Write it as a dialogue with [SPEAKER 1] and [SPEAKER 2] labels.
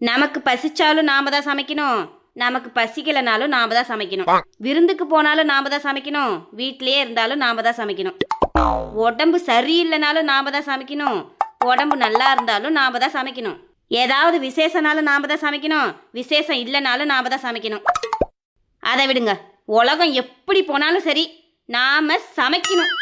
[SPEAKER 1] நமக்கு பசிச்சாலும் நாம தான் சமைக்கணும். நமக்கு பசிக்கலைனாலும் நாம தான் சமைக்கணும். விருந்துக்கு போனாலும் நாம தான் சமைக்கணும். வீட்டிலேயே இருந்தாலும் நாம தான் சமைக்கணும். உடம்பு சரியில்லைனாலும் நாம தான் சமைக்கணும். உடம்பு நல்லா இருந்தாலும் நாம தான் சமைக்கணும். ஏதாவது விசேஷனாலும் நாம தான் சமைக்கணும். விசேஷம் இல்லைனாலும் நாம தான் சமைக்கணும். அதை விடுங்க. உலகம் எப்படி போனாலும் சரி நாம சமைக்கணும்.